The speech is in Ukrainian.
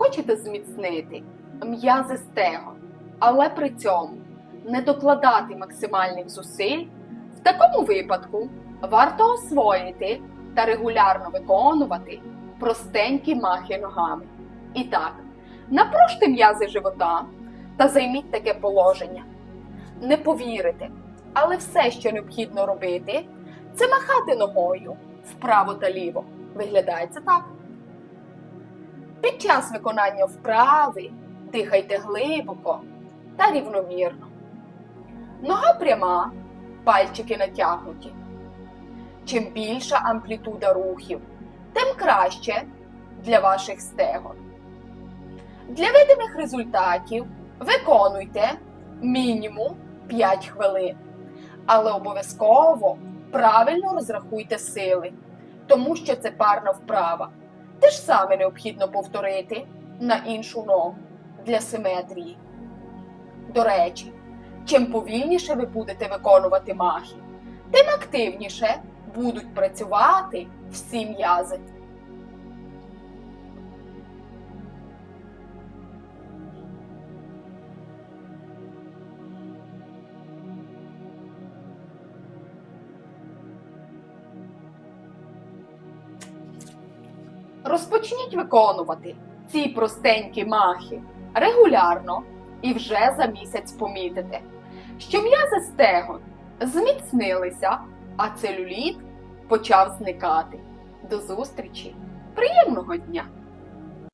Хочете зміцнити м'язи стегон, але при цьому не докладати максимальних зусиль, в такому випадку варто освоїти та регулярно виконувати простенькі махи ногами. І так, напружте м'язи живота та займіть таке положення. Не повірите, але все, що необхідно робити, це махати ногою вправо та ліво. Виглядає це так. Під час виконання вправи дихайте глибоко та рівномірно. Нога пряма, пальчики натягнуті. Чим більша амплітуда рухів, тим краще для ваших стегон. Для видимих результатів виконуйте мінімум 5 хвилин, але обов'язково правильно розрахуйте сили, тому що це парна вправа. Те ж саме необхідно повторити на іншу ногу для симетрії. До речі, чим повільніше ви будете виконувати махи, тим активніше будуть працювати всі м'язи. Розпочніть виконувати ці простенькі махи регулярно і вже за місяць помітите, що м'язи стегон зміцнилися, а целюліт почав зникати. До зустрічі! Приємного дня!